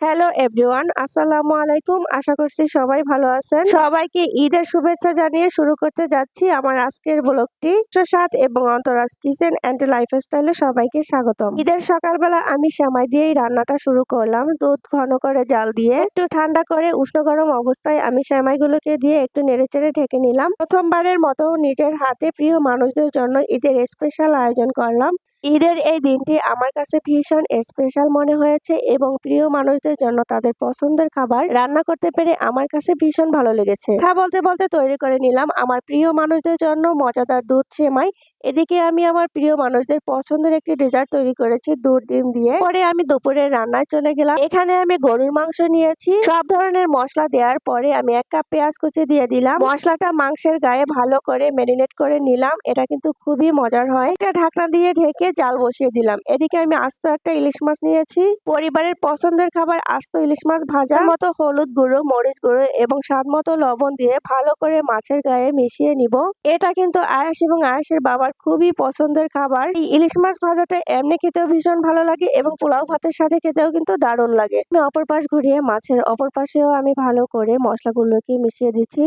Hello everyone আসসালামু আলাইকুম আশা করছি সবাই ভালো আছেন। সবাইকে ঈদের শুভেচ্ছা জানিয়ে শুরু করতে যাচ্ছি আমার আজকের ব্লগটি। সাত এবং অন্তরাজ কিচেন অ্যান্ড লাইফস্টাইলে সবাইকে স্বাগতম। ঈদের সকালবেলা আমি সেমাই দিয়েই রান্নাটা শুরু করলাম। দুধ ঘন করে জাল দিয়ে একটু ঠান্ডা করে উষ্ণ গরম অবস্থায় আমি সেমাইগুলোকে দিয়ে একটু নেড়েচেড়ে ঢেকে নিলাম। প্রথমবারের মতো নিজের হাতে প্রিয় মানুষদের জন্য ঈদের স্পেশাল আয়োজন করলাম। ঈদের এই দিনটি আমার কাছে ভীষণ স্পেশাল মনে হয়েছে এবং প্রিয় মানুষদের জন্য তাদের পছন্দের খাবার রান্না করতে পেরে আমার কাছে ভীষণ ভালো লেগেছে। কথা বলতে বলতে তৈরি করে নিলাম আমার প্রিয় মানুষদের জন্য মজাদার দুধ সেমাই এদিকে আমি আমার প্রিয় মানুষদের পছন্দের একটি ডেজার্ট তৈরি করেছি, দুধ, ডিম দিয়ে। পরে আমি দুপুরে রান্নায় চলে গেলাম। এখানে আমি গরুর মাংস নিয়েছি। সব ধরনের মশলা দেওয়ার পরে আমি এক কাপ পেঁয়াজ কুচি দিয়ে দিলাম। মশলাটা মাংসের গায়ে ভালো করে ম্যারিনেট করে নিলাম। এটা কিন্তু খুবই মজার হয়। এটা ঢাকনা দিয়ে ঢেকে জাল বসিয়ে দিলাম। এদিকে আমি আস্ত একটা ইলিশ মাছ নিয়েছি। পরিবারের পছন্দের খাবার আস্ত ইলিশ মাছ ভাজা। মতো হলুদ গুঁড়ো, মরিচ গুঁড়ো এবং স্বাদ মতো লবণ দিয়ে ভালো করে মাছের গায়ে মিশিয়ে নিব। এটা কিন্তু আয়াস এবং আয়াসের বাবার খুবই পছন্দের খাবার। এই ইলিশ মাছ ভাজাটা এমনি খেতেও ভীষণ ভালো লাগে এবং পোলাও ভাতের সাথে খেতেও কিন্তু দারুণ লাগে। আমি অপর পাশ ঘুরিয়ে মাছের অপর পাশেও আমি ভালো করে মশলাগুলোকে মিশিয়ে দিচ্ছি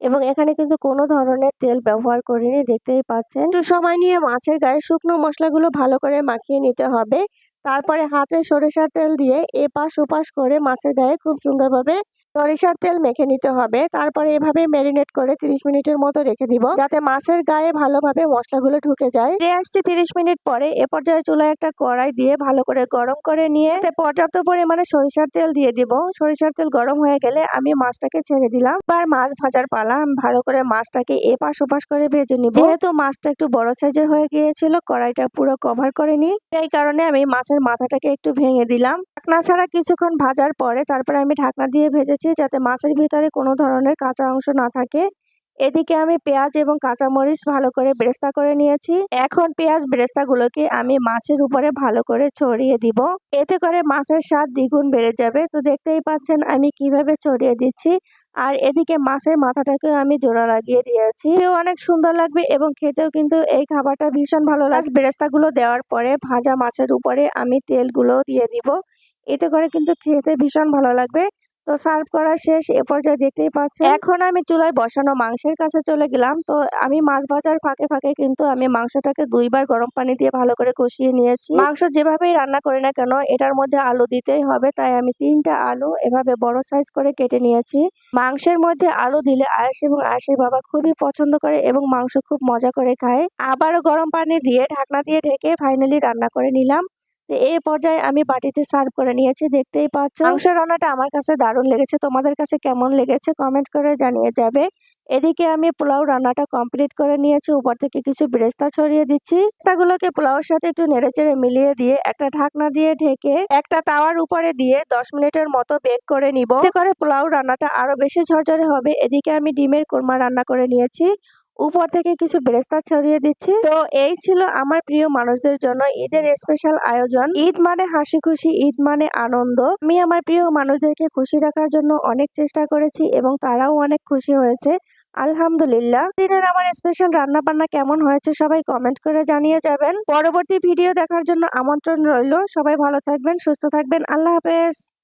এবং এখানে কিন্তু কোনো ধরনের তেল ব্যবহার করিনি, দেখতেই পাচ্ছেন। একটু সময় নিয়ে মাছের গায়ে শুকনো মশলাগুলো ভালো করে মাখিয়ে নিতে হবে। তারপরে হাতে সরিষার তেল দিয়ে এপাশ ওপাশ করে মাছের গায়ে খুব সুন্দরভাবে সরিষার তেল মেখে নিতে হবে। তারপরে এভাবে ম্যারিনেট করে 30 মিনিটের মতো রেখে দিব, যাতে মাছের গায়ে ভালোভাবে মশলাগুলো ঢুকে যায়। ফিরে আসছি 30 মিনিট পরে এ পর্যায়ে চুলায় একটা কড়াই দিয়ে ভালো করে গরম করে নিয়ে পর্যাপ্ত পরিমাণে সরিষার তেল দিয়ে দিব। সরিষার তেল গরম হয়ে গেলে আমি মাছটাকে ছেড়ে দিলাম। আর মাছ ভাজার পালা ভালো করে মাছটাকে এপাশ ওপাশ করে ভেজে নিব। যেহেতু মাছটা একটু বড় সাইজের হয়ে গিয়েছিল, কড়াইটা পুরো কভার করে নি এই কারণে আমি মাছের মাথাটাকে একটু ভেঙে দিলাম। ঢাকনা ছাড়া কিছুক্ষণ ভাজার পরে তারপরে আমি ঢাকনা দিয়ে ভেজেছি। যাতে মাছের ভিতরে কোনো ধরনের কাঁচা অংশ না থাকে। এদিকে আমি পেঁয়াজ এবং কাঁচামরিচ ভালো করে ব্রেস্তা করে নিয়েছি। এখন পেঁয়াজ বেরেস্তা গুলোকে আমি মাছের উপরে ভালো করে ছড়িয়ে দিব। এতে করে মাছের স্বাদ দ্বিগুণ বেড়ে যাবে। তো দেখতেই পাচ্ছেন আমি কীভাবে ছড়িয়ে দিচ্ছি। আর এদিকে মাছের মাথাটাকেও আমি জোড়া লাগিয়ে দিয়েছি। অনেক সুন্দর লাগবে এবং খেতেও কিন্তু এই খাবারটা ভীষণ ভালো লাগবে বেরেস্তা গুলো দেওয়ার পরে ভাজা মাছের উপরে আমি তেলগুলো দিয়ে দিব। এতে করে কিন্তু খেতে ভীষণ ভালো লাগবে। তো সার্ভ করা শেষ, এ পর্যায়ে দেখতেই পাচ্ছেন এখন আমি চুলায় বসানো মাংসের কাছে চলে গেলাম। তো আমি মাছ ভাজার ফাঁকে ফাঁকে কিন্তু আমি মাংসটাকে দুইবার গরম পানি দিয়ে ভালো করে কষিয়ে নিয়েছি। মাংস যেভাবেই রান্না করি না কেন, এটার মধ্যে আলু দিতেই হবে, তাই আমি তিনটা আলু এভাবে বড় সাইজ করে কেটে নিয়েছি। মাংসের মধ্যে আলু দিলে আয়েস এবং আয়েসের বাবা খুবই পছন্দ করে এবং মাংস খুব মজা করে খায়। আবারও গরম পানি দিয়ে ঢাকনা দিয়ে ঢেকে ফাইনালি রান্না করে নিলাম। এই পর্যায়ে আমি বাটিতে সার্ভ করে নিয়েছি দেখতেই পাচ্ছ। মাংস রান্নাটা আমার কাছে দারুণ লেগেছে। তোমাদের কাছে কেমন লেগেছে কমেন্ট করে জানিয়ে যাবে। এদিকে আমি পোলাও রান্নাটা কমপ্লিট করে নিয়েছি উপর থেকে কিছু বেরেস্তা ছড়িয়ে দিচ্ছি। তাগুলোকে পোলাওর সাথে একটু নেড়েচেড়ে মিলিয়ে দিয়ে একটা ঢাকনা দিয়ে ঢেকে একটা তাওয়ার উপরে দিয়ে দশ মিনিটের মতো বেক করে নিব। এতে করে পোলাও রান্নাটা আরও বেশি ঝরঝরে হবে। এদিকে আমি ডিমের কোরমা রান্না করে নিয়েছি। উপর থেকে কিছু বেরেস্তা ছড়িয়ে দিচ্ছি। তো এই ছিল আমার প্রিয় মানুষদের জন্য ঈদের স্পেশাল আয়োজন। ঈদ মানে হাসি খুশি, ঈদ মানে আনন্দ। আমি আমার প্রিয় মানুষদেরকে খুশি রাখার জন্য অনেক চেষ্টা করেছি এবং তারাও অনেক খুশি হয়েছে। আলহামদুলিল্লাহ। দিনের আমার স্পেশাল রান্না বান্না কেমন হয়েছে সবাই কমেন্ট করে জানিয়ে যাবেন। পরবর্তী ভিডিও দেখার জন্য আমন্ত্রণ রইল। সবাই ভালো থাকবেন, সুস্থ থাকবেন। আল্লাহ হাফেজ।